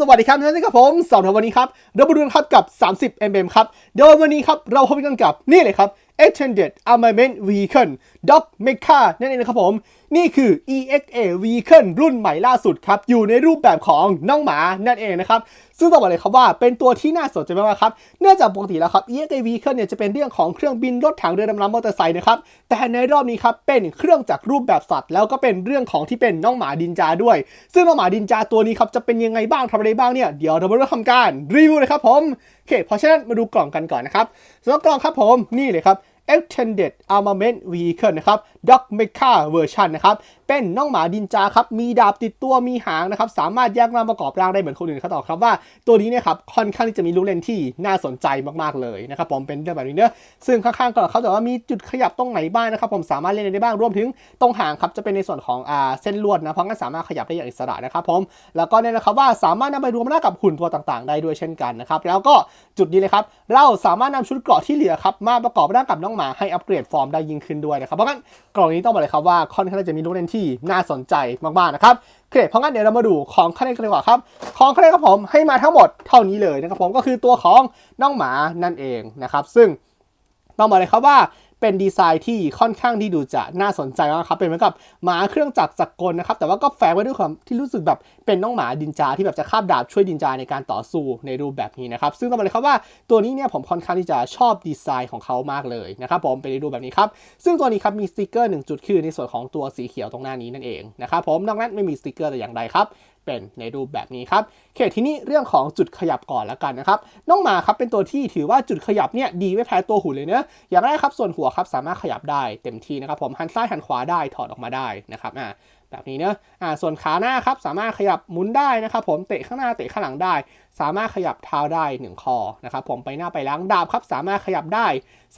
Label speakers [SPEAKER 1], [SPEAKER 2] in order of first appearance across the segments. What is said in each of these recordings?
[SPEAKER 1] สวัสดีครับท่านกับผมสองทวันนี้ครับเรามาดูนครับกับ 30 mm ครับโดยวันนี้ครับเราพบกันกับนี่เลยครับ Extended Armament Vehicle Doc Mecha นั่นเองนะครับผม นี่คือ EXA Vehicle รุ่นใหม่ล่าสุดครับ อยู่ในรูปแบบของน้องหมานั่นเองนะครับซึ่งต้องบอกเลยครับว่าเป็นตัวที่น่าสนใจมากครับ เนื่องจากปกติแล้วครับ EXA Vehicle เนี่ยจะเป็นเรื่องของเครื่องบินรถถังเรือดำน้ำมอเตอร์ไซค์นะครับ แต่ในรอบนี้ครับเป็นเครื่องจากรูปแบบสัตว์ แล้วก็เป็นเรื่องของที่เป็นน้องหมาดินจาด้วย ซึ่งน้องหมาดินจาตัวนี้ครับจะเป็นยังไงบ้างทำอะไรบ้างเนี่ยเดี๋ยวเรามาเริ่มทำการรีวิวเลยครับผมโอเคเพราะฉะนั้นมาดูกล่องกันก่อนนะครับสำหรับกล่องครับผมนี่เลยครับ Extended Armament Vehicle นะครับ Dog Mecha Version นะครับเป็นน้องหมาดินจาครับมีดาบติดตัวมีหางนะครับสามารถแยกร่างประกอบร่างได้เหมือนคนอื่นเขาต่อครับว่าตัวนี้เนี่ยครับค่อนข้างที่จะมีลูกเล่นที่น่าสนใจมากๆเลยนะครับผมเป็นเรื่องแบบนี้เนอะซึ่งข้างๆก็เขาแต่ว่ามีจุดขยับตรงไหนบ้างนะครับผมสามารถเล่นได้บ้างรวมถึงตรงหางครับจะเป็นในส่วนของอ่าเส้นลวดนะเพราะงั้นสามารถขยับได้อย่างอิสระนะครับผมแล้วก็เนี่ยนะครับว่าสามารถนำไปรวมร่างกับหุ่นตัวต่างๆ ได้ด้วยเช่นกันนะครับแล้วก็จุดนี้เลยครับเราสามารถนำชุดเกราะที่เหลือครับมาประกอบร่างกับน้องหมาให้อัปเกรดฟอร์มได้ยิ่งขึ้นด้วยนะครับเพราะงั้นกล่องนี้ต้องบอกเลยครับว่าค่อนข้างจะมีลูกเล่นทีน่าสนใจมากๆนะครับโอเคเพราะงั้นเดี๋ยวเรามาดูของคะแนนกันดีกว่าครับ ของคะแนนครับผมให้มาทั้งหมดเท่านี้เลยนะครับผมก็คือตัวของน้องหมานั่นเองนะครับ ซึ่งต้องบอกเลยครับว่า เป็นดีไซน์ที่ค่อนข้างที่ดูจะน่าสนใจมากครับเป็นเหมือนกับหมาเครื่องจักรจักรกลนะครับ แต่ว่าก็แฝงไว้ด้วยความที่รู้สึกแบบเป็นน้องหมาดินจาที่แบบจะคาบดาบช่วยดินจาในการต่อสู้ในรูปแบบนี้นะครับ ซึ่งต้องบอกเลยครับว่าตัวนี้เนี่ยผมค่อนข้างที่จะชอบดีไซน์ของเขามากเลยนะครับผมเป็นในรูปแบบนี้ครับซึ่งตัวนี้ครับมีสติกเกอร์หนึ่งจุดคือในส่วนของตัวสีเขียวตรงหน้านี้นั่นเองนะครับผมนอกนั้นไม่มีสติกเกอร์แต่อย่างใดครับ เป็นในรูปแบบนี้ครับโอเคทีนี้เรื่องของจุดขยับก่อนแล้วกันนะครับน้องหมาครับเป็นตัวที่ถือว่าจุดขยับเนี่ยดีไม่แพ้ตัวหุ่นเลยเนะอย่างแรกครับส่วนหัวครับสามารถขยับได้เต็มที่นะครับผมหันซ้ายหันขวาได้ถอดออกมาได้นะครับอ่าแบบนี้เนอะอ่าส่วนขาหน้าครับสามารถขยับหมุนได้นะครับผมเตะข้างหน้าเตะข้างหลังได้ สามารถขยับเท้าได้หนึ่งคอนะครับผมไปหน้าไปล้างดาบครับสามารถขยับได้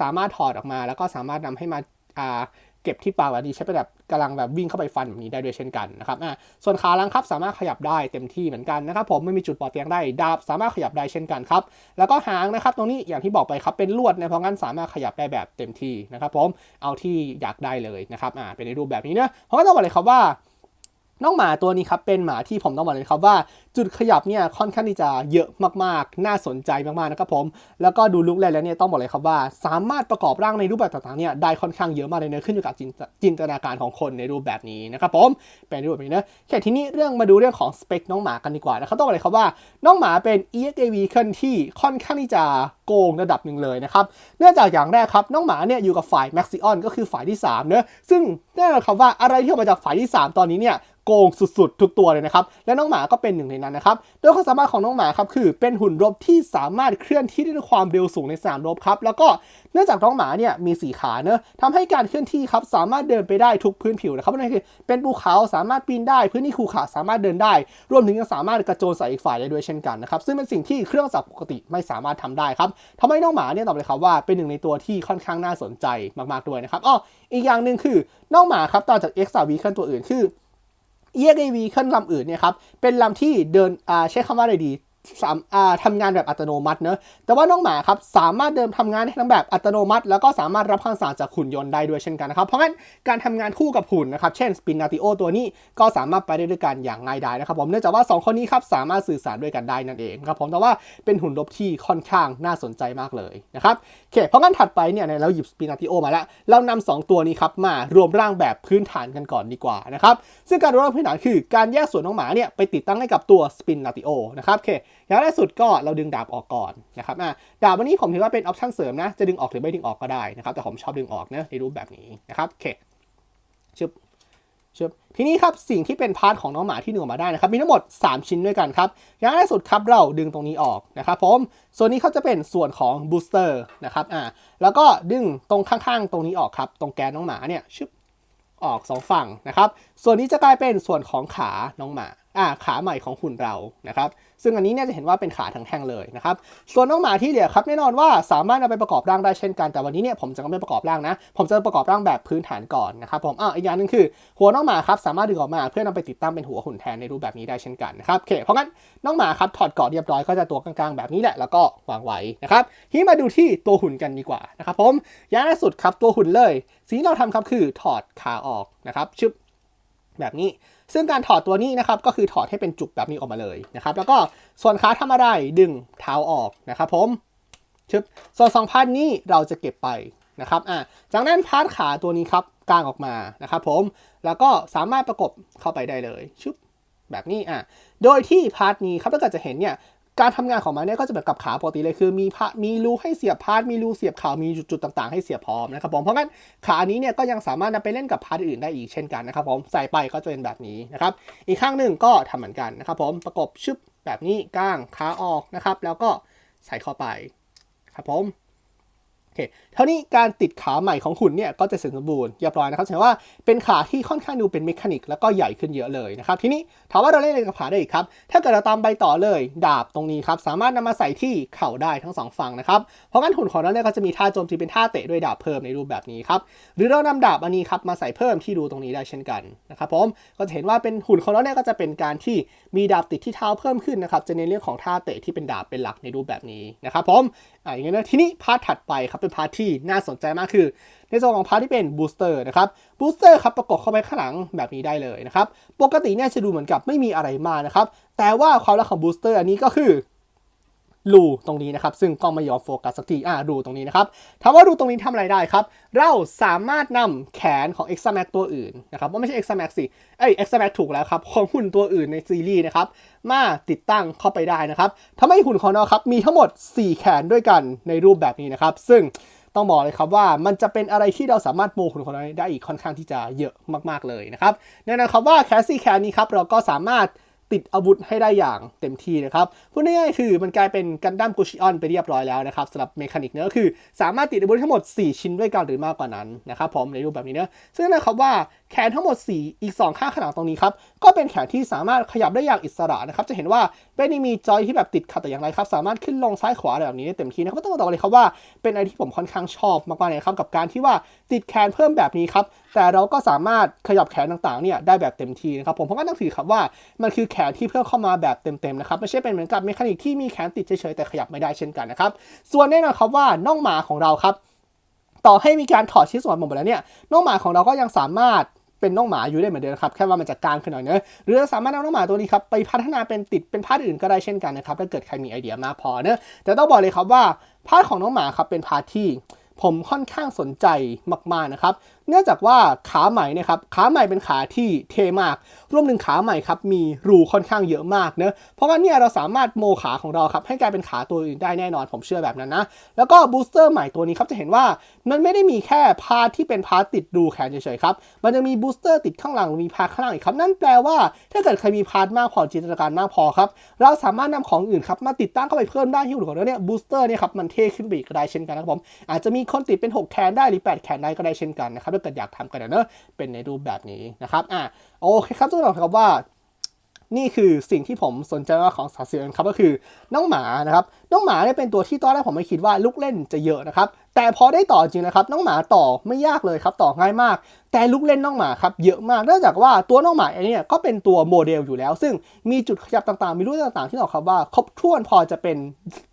[SPEAKER 1] สามารถถอดออกมา แล้วก็สามารถนำให้มาอ่า เก็บที่ปากแบบนี้ใช้ไปแบบกำลังแบบวิ่งเข้าไปฟันแบบนี้ได้ด้วยเช่นกันนะครับอ่าส่วนขาหลังครับสามารถขยับได้เต็มที่เหมือนกันนะครับผมไม่มีจุดปอดเตียงได้ดาบสามารถขยับได้เช่นกันครับแล้วก็หางนะครับตรงนี้อย่างที่บอกไปครับเป็นลวดนะเพราะงั้นสามารถขยับได้แบบเต็มที่นะครับผมเอาที่อยากได้เลยนะครับอ่าเป็นในรูปแบบนี้เนะเพราะก็ต้องบอกเลยครับว่า น้องหมาตัวนี้ครับเป็นหมาที่ผมต้องบอกเลยครับว่าจุดขยับเนี่ยค่อนข้างที่จะเยอะมากๆ น่าสนใจมากๆนะครับผม แล้วก็ดูลุกแลแล้วเนี่ยต้องบอกเลยครับว่า สามารถประกอบร่างในรูปแบบต่างๆเนี่ยได้ค่อนข้างเยอะมากเลยเนอะขึ้นอยู่กับจินตจินตนาการของคนในรูปแบบนี้นะครับผมเป็นรูปแบบนี้นะแค่ทีนี้เรื่องมาดูเรื่องของสเปคน้องหมากันดีกว่านะครับต้องบอกเลยครับว่าน้องหมาเป็น EXA Vehicle ที่ค่อนข้างที่จะโกงระดับหนึ่งเลยนะครับเนื่องจากอย่างแรกครับน้องหมาเนี่ยอยู่กับฝ่าย Maxion ก็คือฝ่ายที่3เนะซึ่งแน่นอนครับว่าอะไรที่ออกมาจากฝ่ายที่ 3 ตอนนี้เนี่ย โกงสุดๆ ทุกตัวเลยนะครับ และน้องหมาก็เป็นหนึ่งในนั้นนะครับ โดยความสามารถของน้องหมาครับคือเป็นหุ่นรบที่สามารถเคลื่อนที่ได้ด้วยความเร็วสูงในสนามรบครับ แล้วก็เนื่องจากน้องหมาเนี่ยมีสีขาเนอะทำให้การเคลื่อนที่ครับสามารถเดินไปได้ทุกพื้นผิวนะครับนั่นคือเป็นภูเขาสามารถปีนได้ พื้นที่ขรุขระสามารถเดินได้ รวมถึงยังสามารถกระโจนใส่อีกฝ่ายได้ด้วยเช่นกันนะครับ ซึ่งเป็นสิ่งที่เครื่องจักรปกติไม่สามารถทำได้ครับทำให้น้องหมาเนี่ยตอบเลยครับว่าเป็นหนึ่งในตัวที่ค่อนข้างน่าสนใจมากๆด้วยนะครับอ้ออีกอย่างหนึ่งคือน้องหมาครับต่อจาก X 3 v ขึ้นตัวอื่นคือ EXAV ขึ้นลำอื่นเนี่ยครับเป็นลำที่เดินอ่าใช้คำว่าอะไรดี สามอ่าทำงานแบบอัตโนมัติเนอะแต่ว่าน้องหมาครับสามารถเดินทำงานได้ทั้งแบบอัตโนมัติ แล้วก็สามารถรับคำสั่งจากหุ่นยนต์ได้ด้วยเช่นกันนะครับ เพราะงั้นการทำงานคู่กับหุ่นนะครับ เช่น Spinatio ตัวนี้ก็สามารถไปได้ด้วยกันอย่างง่ายดายนะครับผมเนื่องจากว่า 2 คนนี้ครับสามารถสื่อสารด้วยกันได้นั่นเองครับผมแต่ว่าเป็นหุ่นรบที่ค่อนข้างน่าสนใจมากเลยนะครับโอเคเพราะงั้นถัดไปเนี่ยเราหยิบ Spinatio มาแล้วเรานำสองตัวนี้ครับมารวมร่างแบบพื้นฐานกันก่อนดีกว่านะครับซึ่งการรวมร่างพื้นฐานคือการแยกส่วนน้องหมาเนี่ยไปติดตั้งให้กับตัว Spinatio นะครับโอเคอย่างแรกสุดก็เราดึงดาบออกก่อนนะครับอะดาบวันนี้ผมถือว่าเป็นออปชั่นเสริมนะ จะดึงออกหรือไม่ดึงออกก็ได้นะครับ แต่ผมชอบดึงออกนะในรูปแบบนี้นะครับโอเคชึบชึบทีนี้ครับสิ่งที่เป็นพาร์ทของน้องหมาที่ดึงออกมาได้นะครับมีทั้งหมด 3 ชิ้นด้วยกันครับ อย่างแรกสุดครับเราดึงตรงนี้ออกนะครับผมส่วนนี้เขาจะเป็นส่วนของบูสเตอร์นะครับอ่าแล้วก็ดึงตรงข้างๆ ตรงนี้ออกครับตรงแกนน้องหมาเนี่ยชึบออกสองฝั่งนะครับ ส่วนนี้จะกลายเป็นส่วนของขาน้องหมา อ่า ขาใหม่ของหุ่นเรา นะครับ ซึ่งอันนี้เนี่ยจะเห็นว่าเป็นขาทั้งแท่งเลยนะครับ ส่วนน้องหมาที่เหลือครับแน่นอนว่าสามารถเอาไปประกอบร่างได้เช่นกันแต่วันนี้เนี่ยผมจะไม่ประกอบร่างนะ ผมจะประกอบร่างแบบพื้นฐานก่อนนะครับผมอ่าอีกอย่างหนึงคือ หัวน้องหมาครับสามารถดึงออกมาเพื่อนำไปติดตั้งเป็นหัวหุ่นแทนในรูปแบบนี้ได้เช่นกันนะครับโอเคเพราะงั้นน้องหมาครับถอดเกราะเรียบร้อยก็จะตัวกลางๆแบบนี้แหละแล้วก็วางไว้นะครับทีนี้มาดูที่ตัวหุ่นกันดีกว่านะครับผมอย่างแรกสุดครับตัวหุ่นเลยสิ่งที่เราทำครับคือถอดขาออกนะครับชึบแบบนี้ ซึ่งการถอดตัวนี้นะครับก็คือถอดให้เป็นจุกแบบนี้ออกมาเลยนะครับ แล้วก็ส่วนขาทำอะไรดึงเท้าออกนะครับผมชึบส่วนสองพาร์ทนี้เราจะเก็บไปนะครับอะจากนั้นพาร์ทขาตัวนี้ครับกางออกมานะครับผมแล้วก็สามารถประกบเข้าไปได้เลยชึบแบบนี้อะโดยที่พาร์ทนี้ครับถ้าเกิดจะเห็นเนี่ย การทำงานของมันเนี่ยก็จะแบบกับขาปกติเลยคือมีพามีรูให้เสียบพาร์ทมีรูเสียบขามีจุดๆต่างๆให้เสียบพร้อมนะครับผมเพราะงั้นขานี้เนี่ยก็ยังสามารถนำไปเล่นกับพาร์ทอื่นได้อีกเช่นกันนะครับผมใส่ไปก็จะเป็นแบบนี้นะครับอีกข้างหนึ่งก็ทำเหมือนกันนะครับผมประกบชึบแบบนี้ก้างขาออกนะครับแล้วก็ใส่เข้าไปครับผม คเท่านี้การติดขาใหม่ของหุ่นเนี่ยก็จะเสร็จสมบูรณ์เรียบร้อยนะครับแสดงว่าเป็นขาที่ค่อนข้างดูเป็นเมคานิกแล้วก็ใหญ่ขึ้นเยอะเลยนะครับ ทีนี้ถามว่าเราเล่นอะไรกับขาได้อีกครับ ถ้าเกิดเราตามไปต่อเลยดาบตรงนี้ครับสามารถนำมาใส่ที่เข่าได้ทั้งสองฝั่งนะครับ เพราะงั้นหุ่นของเราเนี่ยก็จะมีท่าโจมตีเป็นท่าเตะด้วยดาบเพิ่มในรูปแบบนี้ครับหรือเรานำดาบอันนี้ครับมาใส่เพิ่มที่รูตรงนี้ได้เช่นกันนะครับผมก็จะเห็นว่าเป็นหุ่นของเราเนี่ยก็จะเป็นการที่มีดาบติดที่เท้าเพิ่มขึ้นนะครับจะในนเรื่องของท่าเตะที่เป็นดาบเป็นหลักในรูปแบบนี้นะครับผม อ่าอย่างเงี้ยนะทีนี้พาร์ทถัดไปครับเป็นพาร์ทที่น่าสนใจมากคือ ในส่วนของพาร์ทที่เป็นบูสเตอร์นะครับบูสเตอร์ครับประกบเข้าไปข้างหลังแบบนี้ได้เลยนะครับปกติเนี่ยจะดูเหมือนกับไม่มีอะไรมากนะครับแต่ว่าความลับของบูสเตอร์อันนี้ก็คือ รูตรงนี้นะครับ ซึ่งกล้องไม่ยอมโฟกัสสักทีอ่ารูตรงนี้นะครับถามว่ารูตรงนี้ทำอะไรได้ครับ เราสามารถนำแขนของ x m a x ตัวอื่นนะครับว่าไม่ใช่ x m a x สิเอ้ย x m a x ถูกแล้วครับ ของหุ่นตัวอื่นในซีรีส์นะครับ มาติดตั้งเข้าไปได้นะครับทำให้หุ่นของเราครับ มีทั้งหมด 4 แขนด้วยกันในรูปแบบนี้นะครับ ซึ่งต้องบอกเลยครับว่ามันจะเป็นอะไรที่เราสามารถโมหุ่นของเราได้อีกค่อนข้างที่จะเยอะมาก ๆเลยนะครับแน่นอนครับว่าแคสซี่แคนนี้ครับเราก็สามารถ ติดอาวุธให้ได้อย่างเต็มที่นะครับพูดง่ายๆคือมันกลายเป็นกันดั้มกุชิออนไปเรียบร้อยแล้วนะครับสำหรับเมคานิกเนื้อคือ สามารถติดอาวุธทั้งหมด 4 ชิ้นด้วยกันหรือมากกว่านั้นนะครับผมในรูปแบบนี้เนอะซึ่งนะครับว่าแขนทั้งหมด 4 อีก 2 ข้างขนางตรงนี้ครับ ก็เป็นแขนที่สามารถขยับได้อย่างอิสระนะครับ จะเห็นว่าไม่ได้มีจอยที่แบบติดขัดแต่อย่างไรครับ สามารถขึ้นลงซ้ายขวาแบบนี้ได้เต็มที่นะครับต้องบอกเลยครับว่าเป็นอะไรที่ผมค่อนข้างชอบมากๆเลยครับ กับการที่ว่าติดแขนเพิ่มแบบนี้ครับ แต่เราก็สามารถขยับแขนต่างๆเนี่ยได้แบบเต็มที่นะครับ ผมเพราะงั้นต้องถือครับว่ามันคือแขนที่เพิ่มเข้ามาแบบเต็มๆนะครับไม่ใช่เป็นเหมือนกับเมคานิกที่มีแขนติดเฉยๆแต่ขยับไม่ได้เช่นกันนะครับ ส่วนแน่นอนครับว่าน่องหมาของเราครับต่อให้มีการถอดชิ้นส่วนหมดแล้วเนี่ยน่องหมาของเราก็ยังสามารถ เป็นน้องหมาอยู่ได้เหมือนเดิมครับแค่ว่ามันจะกลางขึ้นหน่อยเนอะหรือสามารถเอาน้องหมาตัวนี้ครับไปพัฒนาเป็นติดเป็นพาร์ทอื่นก็ได้เช่นกันนะครับถ้าเกิดใครมีไอเดียมากพอเนอะแต่ต้องบอกเลยครับว่าพาร์ทของน้องหมาครับเป็นพาร์ทที่ผมค่อนข้างสนใจมากๆนะครับ เนื่องจากว่าขาใหม่นะครับขาใหม่เป็นขาที่เท่มาก รวมถึงขาใหม่ครับมีรูค่อนข้างเยอะมากเนะเพราะว่าเนี่ยเราสามารถโมขาของเราครับให้กลายเป็นขาตัวอื่นได้แน่นอนผมเชื่อแบบนั้นนะ แล้วก็บูสเตอร์ใหม่ตัวนี้ครับจะเห็นว่ามันไม่ได้มีแค่พาร์ที่เป็นพาร์ทติดรูแขนเฉยๆครับมันจะมีบูสเตอร์ติดข้างหลังมีพาร์ทข้างหลังอีกครับนั่นแปลว่าถ้าเกิดใครมีพาร์ทมากพอจินตนาการมากพอครับเราสามารถนำของอื่นครับมาติดตั้งเข้าไปเพิ่มได้ที่หุ่นของเราเนี่ยบูสเตอร์เนี่ยครับมันเท่ขึ้นไปอีกก็ได้เช่นกันนะครับผมอาจจะมีคนติดเป็น 6 แขนได้หรือ 8 แขนได้ก็ได้เช่นกันนะครับถ้าเกิดอยากทำกันนะเนอะเป็นในรูปแบบนี้นะครับอะโอเคครับต้องบอกครับว่า นี่คือสิ่งที่ผมสนใจมากของสาเซียนครับก็คือน้องหมานะครับน้องหมาเนี่ยเป็นตัวที่ตอนแรกผมไม่คิดว่าลูกเล่นจะเยอะนะครับแต่พอได้ต่อจริงนะครับน้องหมาต่อไม่ยากเลยครับต่อง่ายมาก แต่ลูกเล่นน้องหมาครับเยอะมากเนื่องจากว่าตัวน้องหมาเองเนี่ยก็เป็นตัวโมเดลอยู่แล้ว ซึ่งมีจุดขยับต่างๆ มีรูปต่างๆ ที่บอกครับว่าครบถ้วนพอจะเป็น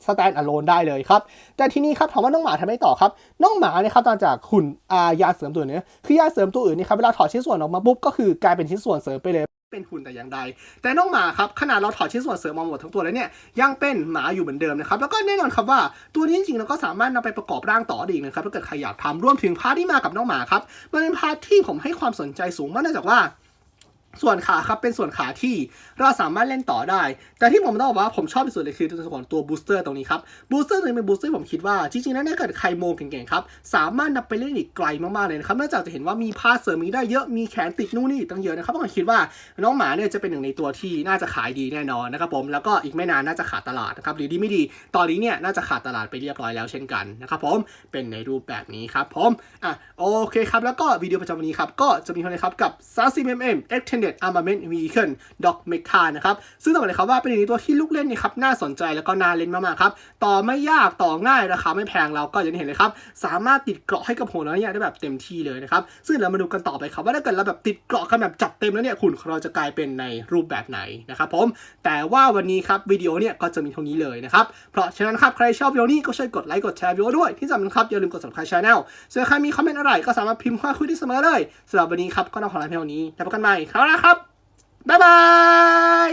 [SPEAKER 1] สแตนด์อะโลนได้เลยครับแต่ทีนี้ครับถามว่าน้องหมาทำไมต่อครับน้องหมาเนี่ยครับต่างจากหุ่นอายาเสริมตัวนี้คือยาเสริมตัวอื่นนี่ครับเวลาถอดชิ้นส่วนออกมาปุ๊บก็คือกลายเป็นชิ้นส่วนเสริมไปเลย เป็นหุ่นแต่อย่างใด แต่น้องหมาครับขนาดเราถอดชิ้นส่วนเสริมมาหมดทั้งตัวแล้วเนี่ยยังเป็นหมาอยู่เหมือนเดิมนะครับแล้วก็แน่นอนครับว่าตัวนี้จริงๆเราก็สามารถนำไปประกอบร่างต่อได้อีกนะครับถ้าเกิดใครอยากทำรวมถึงพาร์ทที่มากับน้องหมาครับมันเป็นพาร์ทที่ผมให้ความสนใจสูงมากเนื่องจากว่า ส่วนขาครับเป็นส่วนขาที่เราสามารถเล่นต่อได้ แต่ที่ผมต้องบอกว่าผมชอบที่สุดเลยคือตัวของตัวบูสเตอร์ตรงนี้ครับบูสเตอร์ตัวนี้เป็นบูสเตอร์ผมคิดว่า จริงๆแล้วถ้าเกิดใครโมงเก่งๆครับ สามารถนำไปเล่นอีกไกลมากๆเลยนะครับเนื่องจากจะเห็นว่ามีพาเสริมมีได้เยอะมีแขนติดนู่นนี่อีกตั้งเยอะนะครับผมคิดว่าน้องหมาเนี่ยจะเป็นหนึ่งในตัวที่น่าจะขายดีแน่นอนนะครับผมแล้วก็อีกไม่นานน่าจะขาดตลาดนะครับหรือดีไม่ดี ตอนนี้เนี่ยน่าจะขาดตลาดไปเรียบร้อยแล้วเช่นกันนะครับผมเป็นในรูปแบบนี้ครับผมอะโอเคครับแล้วก็วิดีโอประจำวันนี้ครับก็จะมีเท่านี้ครับกับ 30mm Extended Armament Vehicle Dog Mecha นะครับซึ่งต้องบอกเลยครับว่าเป็นหนึ่งในตัวที่ลูกเล่นนี่ครับน่าสนใจแล้วก็น่าเล่นมากๆครับต่อไม่ยากต่อง่ายราคาไม่แพงเราก็อย่างที่เห็นเลยครับสามารถติดเกราะให้กับหัวเราเนี่ยได้แบบเต็มที่เลยนะครับซึ่งเรามาดูกันต่อไปครับว่าถ้าเกิดเราแบบติดเกราะกันแบบจัดเต็มแล้วเนี่ยหุ่นของเราจะกลายเป็นในรูปแบบไหนนะครับผมแต่ว่าวันนี้ครับวิดีโอเนี่ยก็จะมีเท่านี้เลยนะครับเพราะฉะนั้นครับใครชอบวิดีโอนี้ก็ช่วยกดไลค์กดแชร์วิดีโอด้วยที่สำคัญครับอย่าลืมกด subscribe channel ส่วนใครมีคอมเมนต์อะไรก็สามารถพิมพ์ข้อคุยได้เสมอเลยสำหรับวันนี้ครับก็ต้องขอลาเพียงเท่านี้แล้วพบกันใหม่คราวหน้าครับ บ๊ายบาย